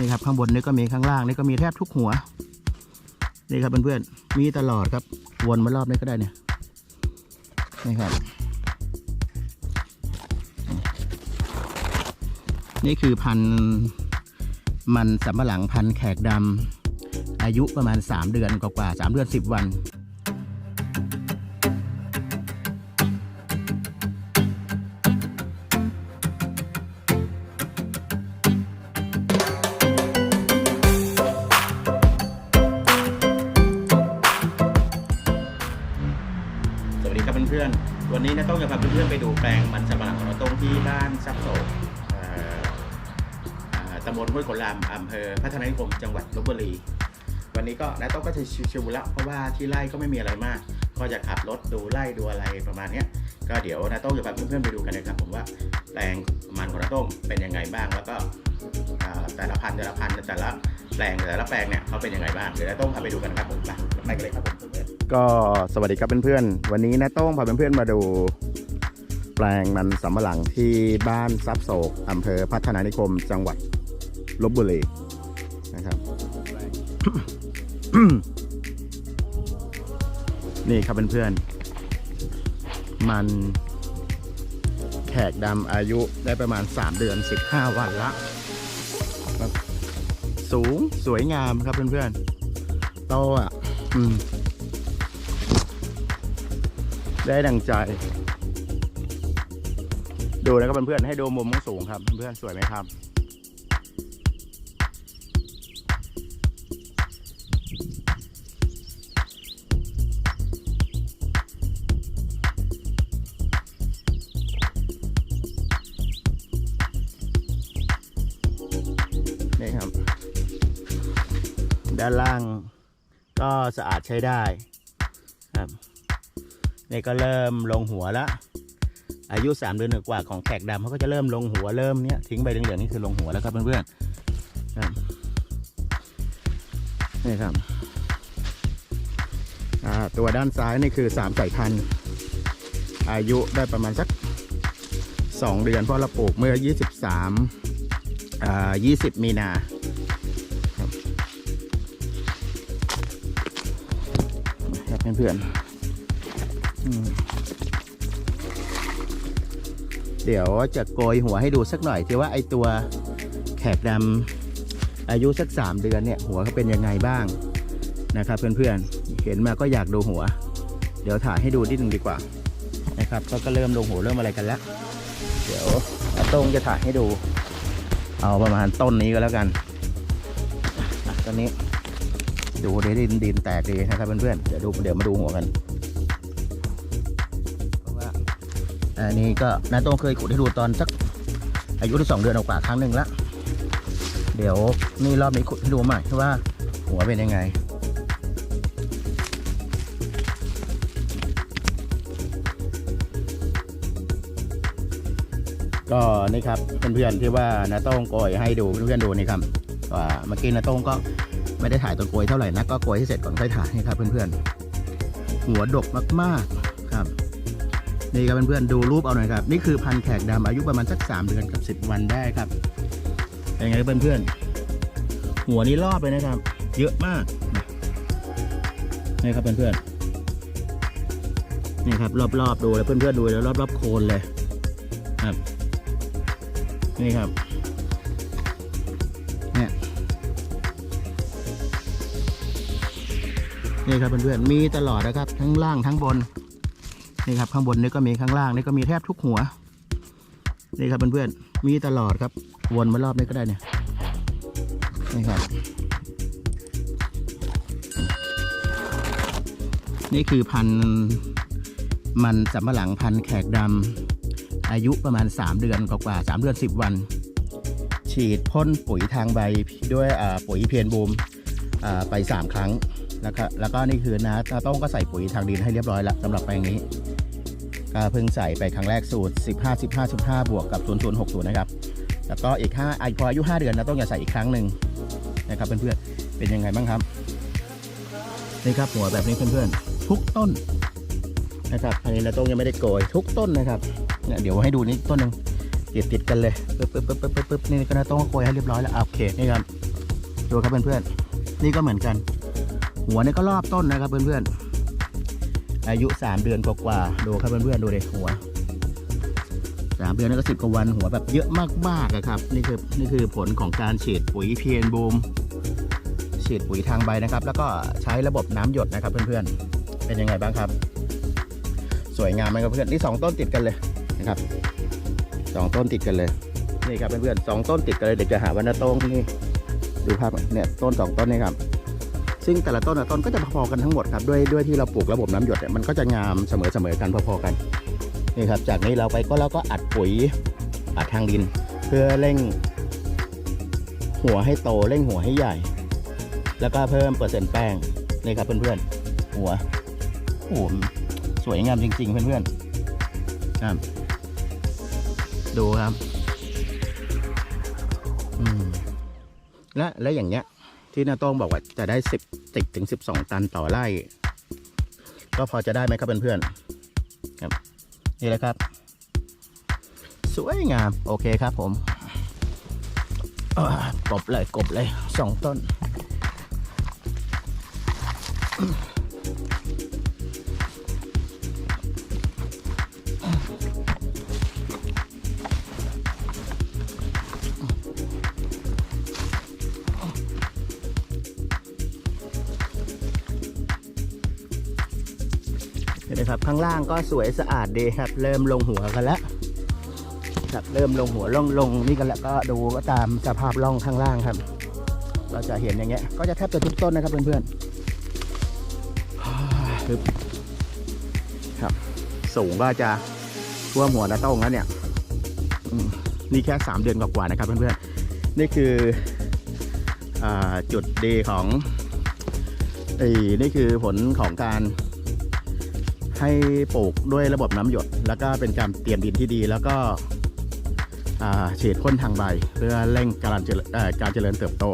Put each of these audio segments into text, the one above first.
นี่ครับข้างบนนี่ก็มีข้างล่างนี่ก็มีแทบทุกหัว นี่ครับเพื่อนๆมีตลอดครับวนมารอบนี้ก็ได้เนี่ยนี่ครับ นี่คือพันธ์มันสำปะหลังพันธ์แขกดำอายุประมาณ 3 เดือนกว่าๆ3เดือน 10 วัน พื่อนๆ วันนี้นะต้องจะพาเพื่อนๆไปดูแปลงมันสำปะหลังของเราตรงที่บ้านซับโศกตำบลห้วยโขลามอำเภอพัฒนานิคมจังหวัดลบบุรี วันนี้ก็นะต้องก็จะชิวๆแล้วเพราะว่าที่ไร่ก็ไม่มีอะไรมาก ก็จะขับรถดูไร่ดูอะไรประมาณนี้ก็เดี๋ยวนะต้องจะพาเพื่อนๆไปดูกันนะครับผมว่าแปลงมันของนาต้องเป็นยังไงบ้างแล้วก็แต่ละพันธุ์แต่ละพันธุ์แต่ละแปลงแต่ละแปลงเนี่ยเขาเป็นยังไงบ้างเดี๋ยวนาต้องพาไปดูกันครับผมไปไปกันเลยครับผม ก็สวัสดีครับเพื่อนๆ วันนี้นะต้องพาเพื่อนๆมาดูแปลงมันสำปะหลังที่บ้านซับโศกอำเภอพัฒนานิคม จังหวัดลบบุรีนะครับ นี่ครับเพื่อนๆ มันแขกดำอายุได้ประมาณ 3 เดือน 15 วันละสูงสวยงามครับเพื่อนๆโตอะ อืม ได้ดังใจ ดูนะครับเพื่อนๆให้ดูมุมสูงครับเพื่อนๆสวยไหมครับนี่ครับ ด้านล่างก็สะอาดใช้ได้ครับ นี่ก็เริ่มลงหัวแล้วอายุสามเดือนกว่าของแขกดำเขาก็จะเริ่มลงหัวเริ่มเนี้ยทิ้งใบเหลืองๆนี่คือลงหัวแล้วครับเพื่อนๆครับนี่ครับตัวด้านซ้ายนี่คือสามสายพันธุ์อายุได้ประมาณสักสองเดือนเพราะเราปลูกเมื่อยี่สิบสามอ่ายี่สิบมีนาครับเพื่อนๆ เดี๋ยวจะโกยหัวให้ดูสักหน่อยที่ว่าไอตัวแขกดำอายุสักสามเดือนเนี่ยหัวเขาเป็นยังไงบ้างนะครับ เพื่อนๆ เห็นมาก็อยากดูหัว เดี๋ยวถ่ายให้ดูนิดนึงดีกว่านะครับ ก็ก็เริ่มลงหัวเริ่มอะไรกันแล้วเดี๋ยวอาตงจะถ่ายให้ดู เอาประมาณต้นนี้ก็แล้วกันต้นนี้ดูดิดินดินแตกดีนะครับเพื่อนๆเดี๋ยวดูเดี๋ยวมาดูหัวกัน อันนี้ก็นาโต้งเคยขุดให้ดูตอนสักอายุที่สองเดือนกว่าครั้งหนึ่งละเดี๋ยวนี่รอบนี้ขุดให้ดูใหม่ว่าหัวเป็นยังไงก็นี่ครับเพื่อนๆที่ว่านาโต้งโกยให้ดูเพื่อนๆดูนี่ครับว่าเมื่อกี้นาโต้งก็ไม่ได้ถ่ายตัวโกยเท่าไหร่นะก็โกยให้เสร็จก่อนค่อยถ่ายนี่ครับเพื่อนๆหัวดกมากๆครับ นี่ครับเพื่อนๆดูรูปเอาหน่อยครับ นี่คือพันแขกดำอายุประมาณสักสามเดือนกับสิบวันได้ครับเป็นไงเพื่อนๆหัวนี้รอบเลยนะครับ เยอะมากนี่ครับเพื่อนๆนี่ครับรอบๆดูเลยเพื่อนๆดูแล้วรอบๆโคนเลยครับ นี่ครับเนี่ยนี่ครับเพื่อนๆมีตลอดนะครับ ทั้งล่างทั้งบน นี่ครับข้างบนนี่ก็มีข้างล่างนี่ก็มีแทบทุกหัว นี่ครับเพื่อนๆมีตลอดครับวนมารอบนี้ก็ได้เนี่ยนี่ครับ นี่คือพันธุ์มันสำปะหลังพันแขกดำอายุประมาณ 3 เดือนกว่าๆ3เดือน 10 วัน ฉีดพ่นปุ๋ยทางใบด้วยปุ๋ยเพียนบูมอ่าไป 3 ครั้งแล้วก็แล้วก็นี่คือนะตาต้องก็ใส่ปุ๋ยทางดินให้เรียบร้อยแล้วสำหรับแปลงนี้ ก็เพิ่งใส่ไปครั้งแรกสูตร 15 15 15 บวกกับ 0060 นะครับ แล้วก็อีก5อายุพออายุ 5 เดือนนะต้องจะใส่อีกครั้งหนึ่งนะครับเพื่อนๆ เป็นยังไงบ้างครับ นี่ครับหัวแบบนี้เพื่อนๆ ทุกต้นนะครับ อันนี้นะต้องยังไม่ได้โกยทุกต้นนะครับเนี่ยเดี๋ยวให้ดูนี่ต้นหนึ่งติดติดกันเลยปึ๊บปึ๊บปึ๊บปึ๊บปึ๊บนี่ก็นะต้องโกยให้เรียบร้อยแล้วอะโอเคนี่ครับดูครับเพื่อนๆ นี่ก็เหมือนกัน หัวนี่ก็รอบต้นนะครับเพื่อนๆ อายุ 3 เดือนกว่าๆดูครับเพื่อนๆดูเลยหัวสามเดือนนี่ก็สิบกว่าวันหัวแบบเยอะมากๆอะครับ นี่คือนี่คือผลของการฉีดปุ๋ยเพียนบูมฉีดปุ๋ยทางใบนะครับ แล้วก็ใช้ระบบน้ำหยดนะครับเพื่อนๆ เป็นยังไงบ้างครับ สวยงามไหมครับเพื่อนนี่สองต้นติดกันเลยนะครับสองต้นติดกันเลยนี่ครับเพื่อนๆสองต้นติดกันเลยเด็กจะหาวันตรงนี่ดูภาพเนี่ยต้นสองต้นนี่ครับ ซึ่งแต่ละต้นต่ละต้นก็จะพอๆกันทั้งหมดครับด้วยด้วยที่เราปลูกระบบน้ำหยดเนี่ยมันก็จะงามเสมอเสมอๆกันพอๆกันนี่ครับ จากนี้เราไปก็เราก็อัดปุ๋ยอัดทางดิน เพื่อเร่ง หัวให้โตเร่งหัวให้ใหญ่ แล้วก็เพิ่มเปอร์เซ็นต์แป้งนี่ครับเพื่อนๆหัวโอ้โสวยงามจริงๆเพื่อนๆครับดูครับและและอย่างเงี้ย ที่นาโต้งบอกว่าจะได้สิบสิบถึงสิบสองตันต่อไร่ ก็พอจะได้ไหมครับเพื่อนๆครับนี่แหละครับ สวยงาม โอเคครับผมกบเลยกบเลยสองต้น นไหมครับข้างล่างก็สวยสะอาดดีครับ เริ่มลงหัวกันแล้วครับเริ่มลงหัวล่องลงนี่กันแล้วก็ดูก็ตามสภาพร่องข้างล่างครับ เราจะเห็นอย่างเงี้ย ก็จะแทบจะทุกต้นนะครับเพื่อนๆปึ๊บครับ สูงก็จะท่วมหัวนะต้องแล้วเนี่ยนี่แค่สามเดือนกว่าๆนะครับเพื่อนๆนี่คืออจุดดีของอนี่คือผลของการ ให้ปลูกด้วยระบบน้ำหยด แล้วก็เป็นการเตรียมดินที่ดี แล้วก็ฉีดพ่นทางใบ เพื่อเร่งการเจริญเอ่อการเจริญเติบโต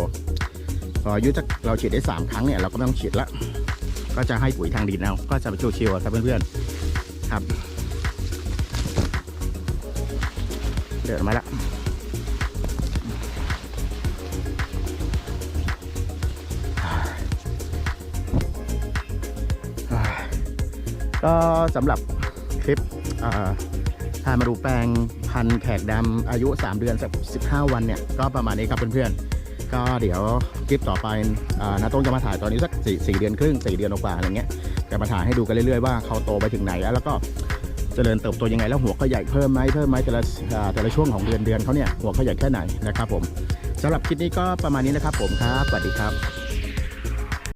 พออายุจะเราฉีดได้ 3 ครั้งเนี่ยเราก็ไม่ต้องฉีดละก็จะให้ปุ๋ยทางดินเอาก็จะไปชิวๆครับเพื่อนๆครับ เดินมาและ ก็สำหรับคลิปอ่าพามาดูแปลงพันแขกดำอายุ 3 เดือนสัก15 วันเนี่ย ก็ประมาณนี้ครับเพื่อนๆ ก็เดี๋ยวคลิปต่อไปอ่านาต้งจะมาถ่ายตอนนี้สัก4 4เดือนครึ่ง 4 เดือนกว่าอะไรเงี้ยจะมาถ่ายให้ดูกันเรื่อยๆว่าเขาโตไปถึงไหนแล้วแล้วก็เจริญเติบโตยังไงแล้วหัวเขาใหญ่เพิ่มไหมเพิ่มไหมแต่ละแต่ละช่วงของเดือนเดือนเขาเนี่ยหัวเขาใหญ่แค่ไหนนะครับผมสำหรับคลิปนี้ก็ประมาณนี้นะครับผมครับสวัสดีครับ